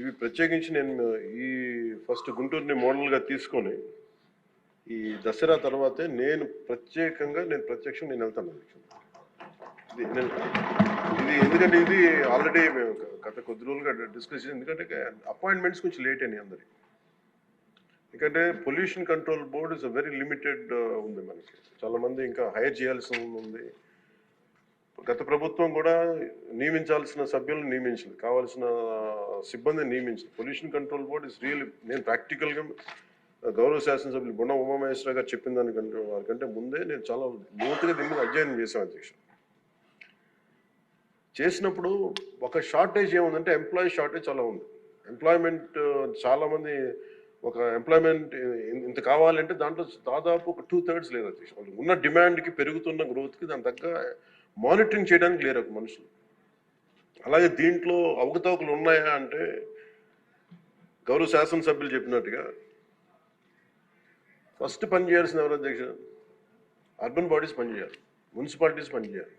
ఇవి ప్రత్యేకించి నేను ఈ ఫస్ట్ గుంటూరుని మోడల్గా తీసుకొని ఈ దసరా తర్వాతే నేను ప్రత్యేకంగా నేను ప్రత్యక్షం నేను వెళ్తాను. ఇది ఇది ఎందుకంటే ఇది ఆల్రెడీ మేము గత కొద్ది రోజులుగా డిస్కస్ ఎందుకంటే అపాయింట్మెంట్స్ కొంచెం లేట్ అయినాయి అందరికి ఎందుకంటే pollution control board is very limited ఉంది మనకి. చాలా మంది ఇంకా హైర్ చేయాల్సి ఉంది. గత ప్రభుత్వం కూడా నియమించాల్సిన సభ్యులను నియమించింది కావాల్సిన సిబ్బందిని నియమించింది. Pollution control board is real నేను ప్రాక్టికల్గా గౌరవ శాసనసభ్యులు బుణ ఉమామహేశ్వర గారు చెప్పిన దానికంటే వారికంటే ముందే నేను చాలా లోతుగా దీని మీద అధ్యయనం చేశాను అధ్యక్ష చేసినప్పుడు ఒక షార్టేజ్ ఏముందంటే ఎంప్లాయీ షార్టేజ్ చాలా ఉంది. ఎంప్లాయ్మెంట్ చాలామంది ఒక ఎంప్లాయ్మెంట్ ఇంత కావాలంటే దాంట్లో దాదాపు ఒక టూ థర్డ్స్ లేదు అధ్యక్ష ఉన్న డిమాండ్కి పెరుగుతున్న గ్రోత్కి దాని తగ్గ మానిటరింగ్ చేయడానికి లేరు ఒక మనుషులు. అలాగే దీంట్లో అవకతవకలు ఉన్నాయా అంటే గౌరవ శాసనసభ్యులు చెప్పినట్టుగా ఫస్ట్ పని చేయాల్సిన ఎవరు అధ్యక్ష? అర్బన్ బాడీస్ పనిచేయాలి మున్సిపాలిటీస్ పనిచేయాలి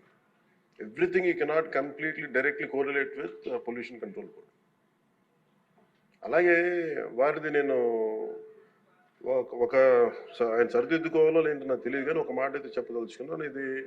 everything you cannot completely directly correlate with pollution control board అలాగే వారిది నేను ఒక- ఆయన సరిదిద్దుకోవాలో లేదంటే నాకు తెలియదు కానీ ఒక మాట అయితే చెప్పదలుచుకున్నాను. ఇది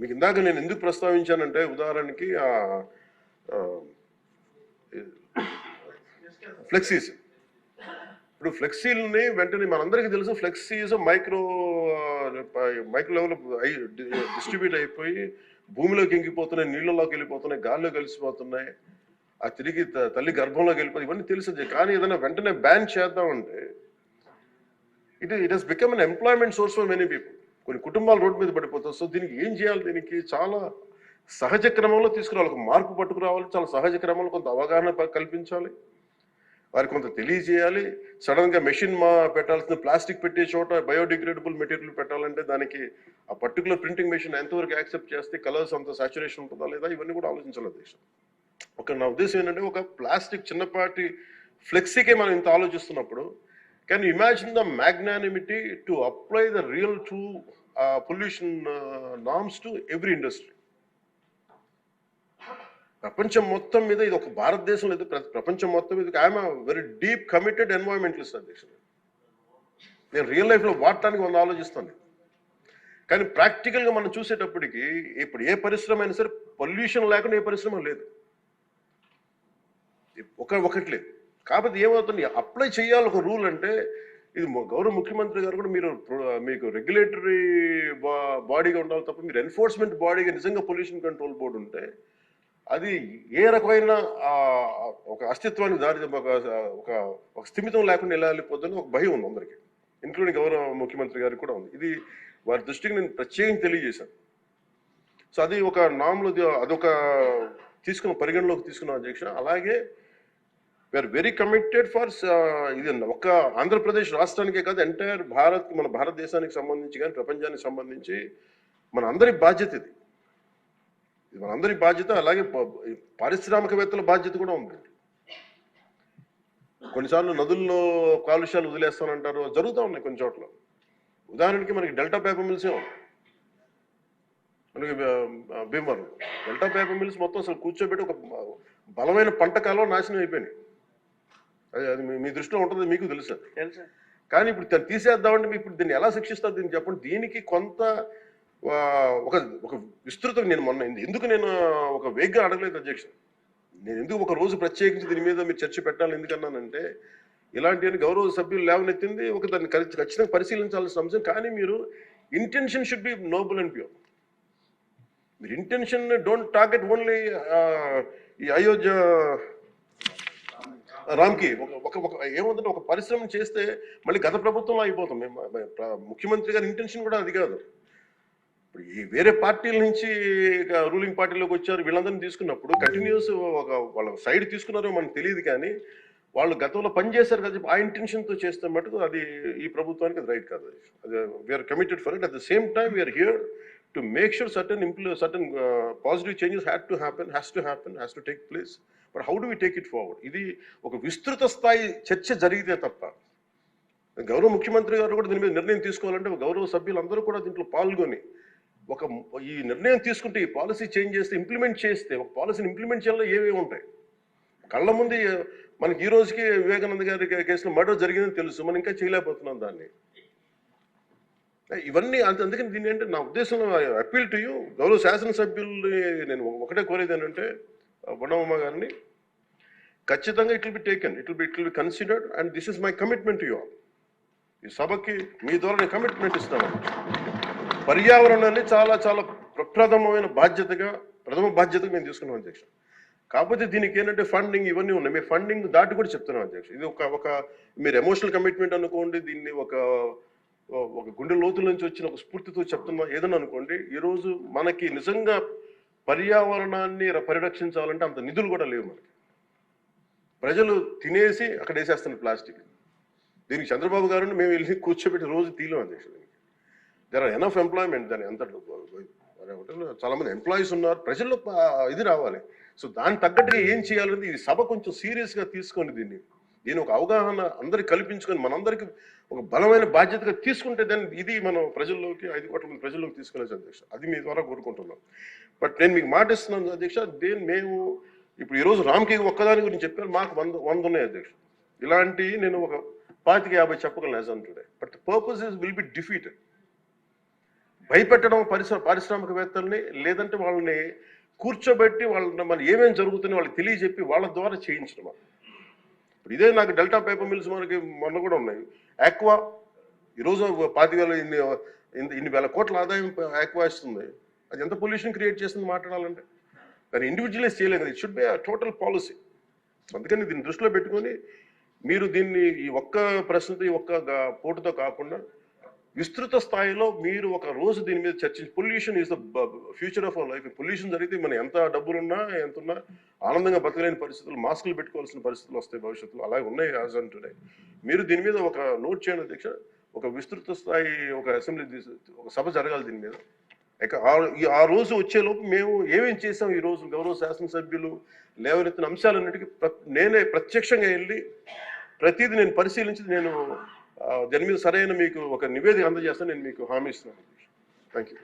మీకు ఇందాక నేను ఎందుకు ప్రస్తావించానంటే ఉదాహరణకి ఆ ఫ్లెక్సీస్. ఇప్పుడు ఫ్లెక్సీలని వెంటనే మనందరికీ తెలుసు flexis micro micro level distribute అయిపోయి భూమిలోకి ఇంకిపోతున్నాయి నీళ్ళలోకి వెళ్ళిపోతున్నాయి గాల్లో కలిసిపోతున్నాయి ఆ తిరిగి తల్లి గర్భంలోకి వెళ్ళిపోయి ఇవన్నీ తెలుసు కానీ ఏదైనా వెంటనే బ్యాన్ చేద్దామంటే it it has become an employment source for many people. కొన్ని కుటుంబాలు రోడ్డు మీద పడిపోతాయి సో దీనికి ఏం చేయాలి? దీనికి చాలా సహజ క్రమంలో తీసుకురావాలి. ఒక మార్పు పట్టుకురావాలి. చాలా సహజ క్రమంలో కొంత అవగాహన కల్పించాలి. వారికి కొంత తెలియజేయాలి. సడన్గా మెషిన్ మా పెట్టాల్సిన ప్లాస్టిక్ పెట్టే చోట బయోడిగ్రేడబుల్ మెటీరియల్ పెట్టాలంటే దానికి ఆ పర్టికులర్ ప్రింటింగ్ మెషిన్ ఎంతవరకు యాక్సెప్ట్ చేస్తే కలర్స్ అంత సాచురేషన్ ఉంటుందా లేదా? ఇవన్నీ కూడా ఆలోచించాలి దేశం. ఒక నా ఉద్దేశం ఏంటంటే ఒక ప్లాస్టిక్ చిన్నపాటి ఫ్లెక్సీకే మనం ఇంత ఆలోచిస్తున్నప్పుడు can imagine the magnanimity to apply the real to pollution norms to every industry ప్రపంచం మొత్తం మీద ఇది ఒక భారతదేశం లేదు. ప్రపంచం మొత్తం మీద I'm very deep committed environmentalist అధ్యక్షుడు నేను రియల్ లైఫ్లో వాడటానికి వంద ఆలోచిస్తాను. కానీ ప్రాక్టికల్గా మనం చూసేటప్పటికి ఇప్పుడు ఏ పరిశ్రమ అయినా సరే పొల్యూషన్ లేకుండా ఏ పరిశ్రమ లేదు. ఒక ఒకటి లేదు. కాకపోతే ఏమవుతుంది? అప్లై చేయాలి ఒక రూల్ అంటే ఇది గౌరవ ముఖ్యమంత్రి గారు కూడా మీరు మీకు రెగ్యులేటరీ బాడీగా ఉండాలి తప్ప మీరు ఎన్ఫోర్స్మెంట్ బాడీగా నిజంగా పొల్యూషన్ కంట్రోల్ బోర్డు ఉంటే అది ఏ రకమైన ఒక అస్తిత్వానికి దారి ఒక ఒక ఒక స్థిమితం లేకుండా ఎలా వెళ్ళిపోతుందని ఒక భయం ఉంది అందరికీ ఇంక్లూడింగ్ గౌరవ ముఖ్యమంత్రి గారికి కూడా ఉంది. ఇది వారి దృష్టికి నేను ప్రత్యేకంగా తెలియజేశాను. సో అది ఒక నామ్లో అదొక తీసుకున్న పరిగణలోకి తీసుకున్న అధ్యక్ష. అలాగే వీఆర్ వెరీ కమిటెడ్ ఫర్ ఇది ఒక ఆంధ్రప్రదేశ్ రాష్ట్రానికే కాదు ఎంటైర్ భారత్ మన భారతదేశానికి సంబంధించి కానీ ప్రపంచానికి సంబంధించి మన అందరి బాధ్యత ఇది. ఇది బాధ్యత అలాగే పారిశ్రామికవేత్తల బాధ్యత కూడా ఉంది. కొన్నిసార్లు నదుల్లో కాలుష్యాలు వదిలేస్తానంటారు జరుగుతూ ఉన్నాయి కొన్ని చోట్ల. ఉదాహరణకి మనకి డెల్టా పేపర్ మిల్సే ఉంది మనకి భీమవరం డెల్టా పేపర్ మిల్స్ మొత్తం అసలు కూర్చోబెట్టి ఒక బలమైన పంట కాలం నాశనం అయిపోయినాయి. అది అది మీ- దృష్టిలో ఉంటుంది మీకు తెలుసు. తెలుసా. కానీ ఇప్పుడు దాన్ని తీసేద్దామంటే ఇప్పుడు దీన్ని ఎలా శిక్షిస్తారు? దీన్ని చెప్పండి. దీనికి కొంత ఒక ఒక విస్తృత నేను మొన్న ఎందుకు నేను ఒక వేగ్గా అడగలేదు అధ్యక్ష? నేను ఎందుకు ఒక రోజు ప్రత్యేకించి దీని మీద మీరు చర్చ పెట్టాలి? ఎందుకన్నానంటే ఇలాంటి గౌరవ సభ్యులు లేవనెత్తింది ఒక దాన్ని ఖచ్చి- ఖచ్చితంగా పరిశీలించాల్సిన అంశం. కానీ మీరు intention should be noble and pure మీరు ఇంటెన్షన్ డోంట్ టార్గెట్ ఓన్లీ ఈ అయోధ్య రామ్కి ఒక ఒక ఒక ఏముందంటే ఒక పరిశ్రమ చేస్తే మళ్ళీ గత ప్రభుత్వంలో అయిపోతాం. మేము ముఖ్యమంత్రి గారి ఇంటెన్షన్ కూడా అది కాదు. ఇప్పుడు ఈ వేరే పార్టీల నుంచి రూలింగ్ పార్టీలోకి వచ్చారు వీళ్ళందరినీ తీసుకున్నప్పుడు కంటిన్యూస్ ఒక వాళ్ళ సైడ్ తీసుకున్నారో మనకు తెలియదు కానీ వాళ్ళు గతంలో పనిచేశారు కదా ఆ ఇంటెన్షన్తో చేస్తే మటుకు అది ఈ ప్రభుత్వానికి అది రైట్ కాదు. అది we're committed for it at the same time we're here to make sure certain ఇంప్లూ certain positive changes had to happen has to happen has to take place but how do we take it forward ఇది ఒక విస్తృత స్థాయి చర్చ జరిగితే తప్ప. గౌరవ ముఖ్యమంత్రి గారు కూడా దీని మీద నిర్ణయం తీసుకోవాలంటే గౌరవ సభ్యులందరూ కూడా దీంట్లో పాల్గొని ఒక ఈ నిర్ణయం తీసుకుంటే ఈ పాలసీ చేంజ్ చేస్తే ఇంప్లిమెంట్ చేస్తే ఒక పాలసీని ఇంప్లిమెంట్ చేయాలో ఏవేవి ఉంటాయి? కళ్ళ ముందు మనకి ఈ రోజుకి వివేకానంద గారి కేసులో మర్డర్ జరిగిందని తెలుసు. మనం ఇంకా చేయలేకపోతున్నాం దాన్ని. ఇవన్నీ అంత అందుకని దీన్ని అంటే నా ఉద్దేశంలో అప్పీల్ టు యూ. గౌరవ శాసనసభ్యుల్ని నేను ఒకటే కోరేది ఏంటంటే బొడమ్మ గారిని ఖచ్చితంగా it will be taken it will be it will be considered and this is my commitment to you all. ఈ సభకి మీ ద్వారా నేను కమిట్మెంట్ ఇస్తాను. పర్యావరణాన్ని చాలా చాలా ప్రప్రథమమైన బాధ్యతగా ప్రథమ బాధ్యతగా మేము తీసుకున్నాం అధ్యక్ష. కాకపోతే దీనికి ఏంటంటే ఫండింగ్ ఇవన్నీ ఉన్నాయి. మేము ఫండింగ్ దాటి కూడా చెప్తున్నాం అధ్యక్ష. ఇది ఒక ఒక మీరు ఎమోషనల్ కమిట్మెంట్ అనుకోండి దీన్ని ఒక ఒక గుండె లోతుల నుంచి వచ్చిన ఒక స్ఫూర్తితో చెప్తున్నా ఏదన్నా అనుకోండి ఈరోజు మనకి నిజంగా పర్యావరణాన్ని పరిరక్షించాలంటే అంత నిధులు కూడా లేవు మనకి. ప్రజలు తినేసి అక్కడ వేసేస్తున్నారు ప్లాస్టిక్. దీనికి చంద్రబాబు గారు మేము వెళ్ళి కూర్చోబెట్టి రోజు తీలం అధ్యక్షుడు దీనికి. దర్ ఆర్ ఎనఫ్ ఎంప్లాయ్మెంట్ దాని ఎంత చాలా మంది ఎంప్లాయీస్ ఉన్నారు. ప్రజల్లో ఇది రావాలి. సో దానికి తగ్గట్టుగా ఏం చేయాలనేది ఈ సభ కొంచెం సీరియస్గా తీసుకోండి తీసుకొని దీన్ని దీని ఒక అవగాహన అందరికి కల్పించుకొని మనందరికి ఒక బలమైన బాధ్యతగా తీసుకుంటే దాన్ని ఇది మనం ప్రజల్లోకి ఐదు కోట్ల మంది ప్రజల్లోకి తీసుకెళ్ళచ్చు అధ్యక్ష అది మీ ద్వారా కోరుకుంటున్నాం. బట్ నేను మీకు మాట ఇస్తున్నాను అధ్యక్ష దేని మేము ఇప్పుడు ఈరోజు రామ్కి ఒక్కదాని గురించి చెప్పారు మాకు వంద వంద ఉన్నాయి అధ్యక్షుడు. ఇలాంటి నేను ఒక పాతిక యాభై చెప్పగలను as today but purpose is will be defeated భయపెట్టడం పరిశ్రమ పారిశ్రామికవేత్తల్ని లేదంటే వాళ్ళని కూర్చోబెట్టి వాళ్ళని మన ఏమేమి జరుగుతుంది వాళ్ళకి తెలియజెప్పి వాళ్ళ ద్వారా చేయించడం ఇప్పుడు ఇదే నాకు డెల్టా పేపర్ మిల్స్ మనకి మొన్న కూడా ఉన్నాయి. ఆక్వా ఈరోజు పాతి వేల ఇన్ని ఇన్ని- ఇన్ని వేల కోట్ల ఆదాయం ఆక్వా ఇస్తుంది. అది ఎంత పొల్యూషన్ క్రియేట్ చేస్తుంది మాట్లాడాలంటే? కానీ ఇండివిజువలైజ్ చేయలేదు కదా. It should be total policy అందుకని దీన్ని దృష్టిలో పెట్టుకొని మీరు దీన్ని ఈ ఒక్క ప్రశ్నతో ఈ ఒక్క పోటుతో కాకుండా విస్తృత స్థాయిలో మీరు ఒక రోజు దీని మీద చర్చించి pollution is the future of our life pollution జరిగితే మనం ఎంత డబ్బులున్నా ఎంత ఉన్నా ఆనందంగా బతకలేని పరిస్థితులు మాస్కులు పెట్టుకోవాల్సిన పరిస్థితులు వస్తాయి భవిష్యత్తులో. అలాగే ఉన్నాయి యాజ్ అండ్ మీరు దీని మీద ఒక నోట్ చేయండి అధ్యక్ష. ఒక విస్తృత స్థాయి ఒక అసెంబ్లీ ఒక సభ జరగాలి దీని మీద. ఆ- ఆ రోజు వచ్చేలోపు మేము ఏమేం చేసాం ఈ రోజు గౌరవ శాసనసభ్యులు లేవనెత్తిన అంశాలన్నిటికీ నేనే ప్రత్యక్షంగా వెళ్ళి ప్రతిదీ నేను పరిశీలించి నేను దాని మీద సరైన మీకు ఒక నివేదిక అందజేస్తాను నేను మీకు హామీ ఇస్తున్నాను. Thank you